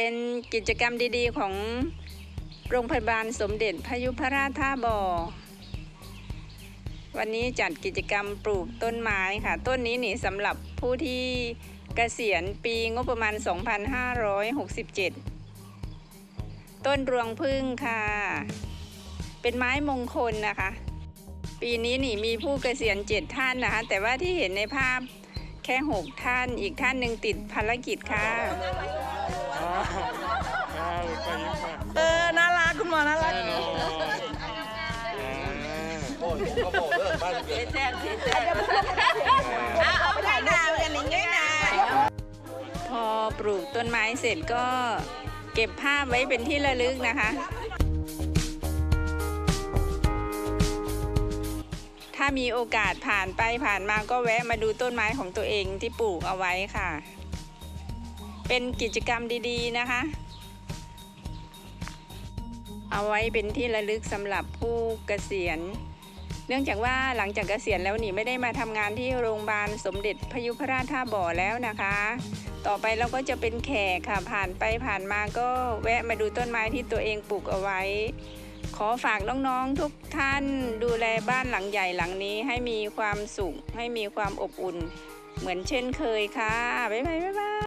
เป็นกิจกรรมดีๆ ของโรงพยาบาลสมเด็จพยุพราชท่าบ่อ วันนี้จัดกิจกรรมปลูกต้นไม้ค่ะ ต้นนี้นี่สำหรับผู้ที่เกษียณปีงบประมาณ 2567 ต้นรวงพึ่งค่ะ เป็นไม้มงคลนะคะ ปีนี้นี่มีผู้เกษียณเจ็ดท่านนะคะ แต่ว่าที่เห็นในภาพแค่หกท่าน อีกท่านหนึ่งติดภารกิจค่ะ อ๋อครับไปยิ้มมาเออ น่ารักคุณหมอ น่ารักแน่นอนอ่าโอ้ยก็บอกเลิกบ้านเกิดแซ่บแซ่บอะเอาไปถ่ายหน้ากันนี่ง่ายนะพอปลูกต้นไม้เสร็จก็เก็บภาพไว้เป็นที่ระลึกนะคะ ถ้ามีโอกาสผ่านไปผ่านมาก็แวะมาดูต้นไม้ของตัวเองที่ปลูกเอาไว้ค่ะ เป็นกิจกรรมดีๆนะคะ เอาไว้เป็นที่ระลึกสำหรับผู้เกษียณ เนื่องจากว่าหลังจากเกษียณแล้วนี่ไม่ได้มาทำงานที่โรงพยาบาลสมเด็จพยุพราชท่าบ่อแล้วนะคะ ต่อไปเราก็จะเป็นแขกค่ะผ่านไปผ่านมาก็แวะมาดูต้นไม้ที่ตัวเองปลูกเอาไว้ ขอฝากน้องๆทุกท่านดูแลบ้านหลังใหญ่หลังนี้ให้มีความสุขให้มีความอบอุ่น เหมือนเช่นเคยค่ะบ๊ายบายบ๊ายบาย